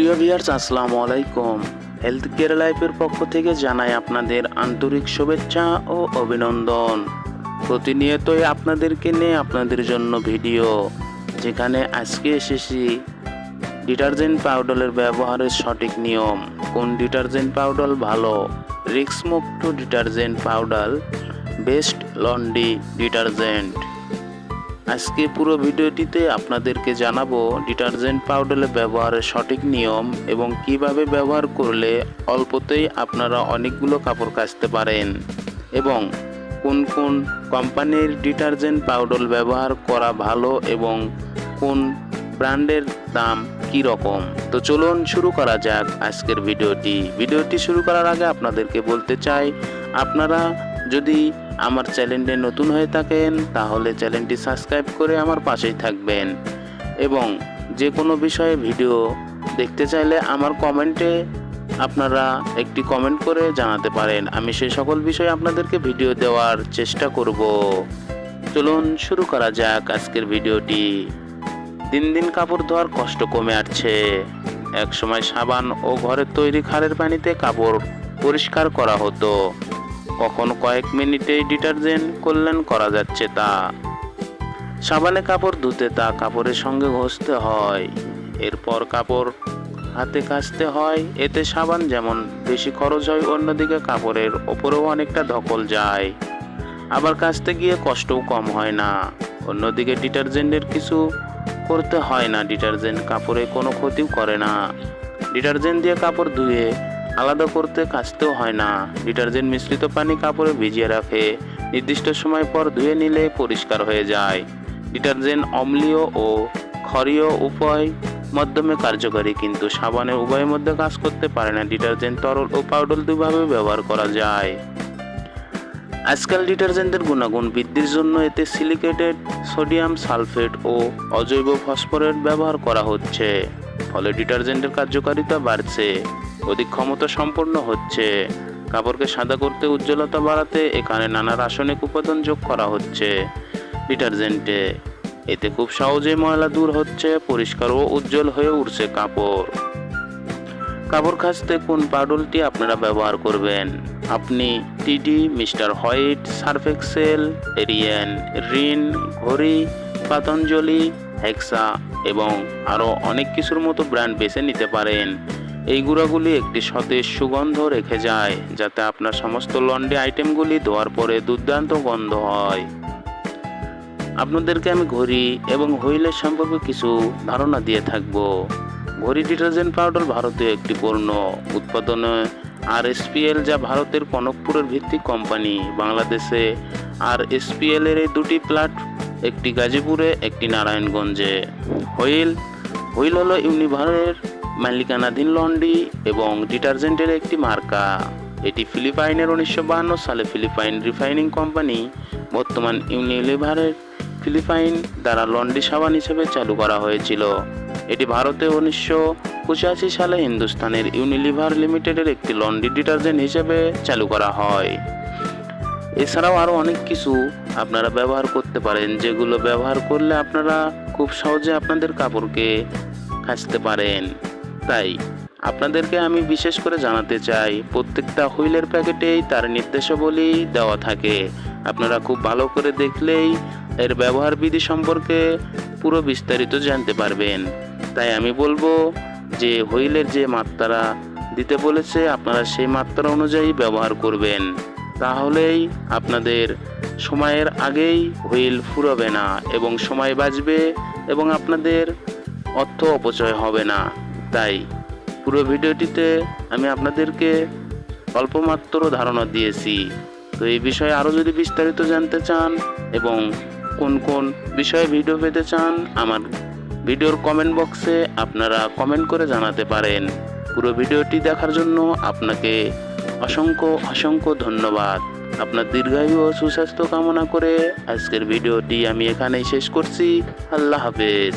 প্রিয় ভিয়ার্স আসসালামু আলাইকুম। হেলথ কেয়ার লাইফের পক্ষ থেকে জানাই আপনাদের আন্তরিক শুভেচ্ছা ও অভিনন্দন। প্রতিনিয়তই আপনাদেরকে নিয়ে আপনাদের জন্য ভিডিও যেখানে আজকে এসেছি ডিটারজেন্ট পাউডারের ব্যবহারের সঠিক নিয়ম। কোন ডিটারজেন্ট পাউডার ভালো? রিক্স মুক্ত detergent powder best laundry detergent আজকে পুরো ভিডিওটিতে আপনাদেরকে জানাব ডিটারজেন্ট পাউডারের ব্যবহারের সঠিক নিয়ম এবং কীভাবে ব্যবহার করলে অল্পতেই আপনারা অনেকগুলো কাপড় কাচতে পারেন এবং কোন কোন কোম্পানির ডিটারজেন্ট পাউডার ব্যবহার করা ভালো এবং কোন ব্র্যান্ডের দাম কী রকম? তো চলুন শুরু করা যাক আজকের ভিডিওটি। ভিডিওটি শুরু করার আগে আপনাদেরকে বলতে চাই, আপনারা যদি আমার চ্যানেলটি নতুন হয়ে থাকেন, তাহলে চ্যানেলটি সাবস্ক্রাইব করে আমার পাশেই থাকবেন এবং যে কোনো বিষয়ে ভিডিও দেখতে চাইলে আমার কমেন্টে আপনারা একটি কমেন্ট করে জানাতে পারেন। আমি সেই সকল বিষয়ে আপনাদেরকে ভিডিও দেওয়ার চেষ্টা করব। চলুন শুরু করা যাক আজকের ভিডিওটি। দিন দিন কাপড় ধোয়ার কষ্ট কমে আসছে। এক সময় সাবান ও ঘরের তৈরি খারের পানিতে কাপড় পরিষ্কার করা হতো। কখনো কয়েক মিনিটেই ডিটারজেন্ট করলেন করা যাচ্ছে তা। সাবানে কাপড় ধুতে তা কাপড়ের সঙ্গে ঘষতে হয়। এরপর কাপড় হাতে কাচতে হয়। এতে সাবান যেমন বেশি খরচ হয়, অন্যদিকে কাপড়ের ওপরেও অনেকটা ধকল যায়। আবার কাচতে গিয়ে কষ্টও কম হয় না। অন্যদিকে ডিটারজেন্টের কিছু করতে হয় না ডিটারজেন্ট, কাপড়ে কোনো ক্ষতিও করে না। ডিটারজেন্ট দিয়ে কাপড় ধুয়ে আলাদা করতে কাচতেও হয় না। ডিটারজেন্ট মিশ্রিত পানি কাপড়ে ভিজিয়ে রাখে। নির্দিষ্ট সময় পর ধুয়ে নিলে পরিষ্কার হয়ে যায়। ডিটারজেন্ট অম্লীয় ও ক্ষরীয় উপায় মাধ্যমে কার্যকারী, কিন্তু সাবানে উভয়ের মধ্যে কাজ করতে পারে না। ডিটারজেন্ট তরল ও পাউডার দুইভাবে ব্যবহার করা যায়। আজকাল ডিটারজেন্টের গুণাগুণ বৃদ্ধির জন্য এতে সিলিকেটেড, সোডিয়াম সালফেট ও অজৈব ফসফরেট ব্যবহার করা হচ্ছে। ফলে ডিটারজেন্টের কার্যকারিতা বাড়ছে অধিক ক্ষমতা সম্পন্ন হচ্ছে। কাপড়কে সাদা করতে উজ্জ্বলতা বাড়াতে এখানে নানা রাসায়নিক উপাদান যোগ করা হচ্ছে ডিটারজেন্টে। এতে খুব সহজেই ময়লা দূর হচ্ছে, পরিষ্কার ও উজ্জ্বল হয়ে উঠছে কাপড়। কাপড় কাচতে কোন পাডলটি আপনারা ব্যবহার করবেন? আপনি Tide, mister white, Surf Excel, Ariel Rin, Ghadi, Patanjali, Hexa এবং আরও অনেক কিছুর মতো ব্র্যান্ড বেছে নিতে পারেন। এই গুঁড়াগুলি একটি সতেজ সুগন্ধ রেখে যায়, যাতে আপনার সমস্ত লন্ড্রি আইটেমগুলি ধোয়ার পরে দুর্দান্ত গন্ধ হয়। আপনাদেরকে আমি ঘড়ি এবং হুইলের সম্পর্কে কিছু ধারণা দিয়ে থাকব। ঘড়ি ডিটারজেন্ট পাউডার ভারতীয় একটি পণ্য। উৎপাদনে আর এসপিএল যা ভারতের কনকপুরের ভিত্তিক কোম্পানি। বাংলাদেশে আর এসপিএল এর এই দুটি প্লাট, একটি গাজীপুরে, একটি নারায়ণগঞ্জে। হুইল হুইল হলো ইউনিভারের মালিকানাধীন লন্ডি এবং ডিটারজেন্টের একটি মার্কা। এটি ফিলিপাইনের উনিশশো সালে ফিলিপাইন রিফাইনিং কোম্পানি, বর্তমান ইউনিলিভারের ফিলিপাইন দ্বারা লন্ডি সাবান হিসেবে চালু করা হয়েছিল। এটি ভারতে উনিশশো পঁচাশি সালে হিন্দুস্তানের ইউনিলিভার লিমিটেডের একটি লন্ড্রি ডিটারজেন্ট হিসেবে চালু করা হয়। এছাড়াও আরও অনেক কিছু আপনারা ব্যবহার করতে পারেন, যেগুলো ব্যবহার করলে আপনারা খুব সহজে আপনাদের কাপড়কে কাচতে পারেন। তাই আপনাদেরকে আমি বিশেষ করে জানাতে চাই, প্রত্যেকটা হুইলের প্যাকেটেই তার নির্দেশাবলী দেওয়া থাকে। আপনারা খুব ভালো করে দেখলেই এর ব্যবহার বিধি সম্পর্কে পুরো বিস্তারিত জানতে পারবেন। তাই আমি বলব যে হুইলের যে মাত্রা দিতে বলেছে, আপনারা সেই মাত্রা অনুযায়ী ব্যবহার করবেন। তাহলেই আপনাদের সময়ের আগেই হুইল ফুরবে না এবং সময় বাঁচবে এবং আপনাদের অর্থ অপচয় হবে না। তাই পুরো ভিডিওটিতে আমি আপনাদেরকে অল্পমাত্র ধারণা দিয়েছি। তো এই বিষয়ে আরও যদি বিস্তারিত জানতে চান এবং কোন কোন বিষয়ে ভিডিও পেতে চান, আমার ভিডিওর কমেন্ট বক্সে আপনারা কমেন্ট করে জানাতে পারেন। পুরো ভিডিওটি দেখার জন্য আপনাকে অসংখ্য অসংখ্য ধন্যবাদ। আপনার দীর্ঘায়ু ও সুস্বাস্থ্য কামনা করে আজকের ভিডিওটি আমি এখানেই শেষ করছি। আল্লাহ হাফেজ।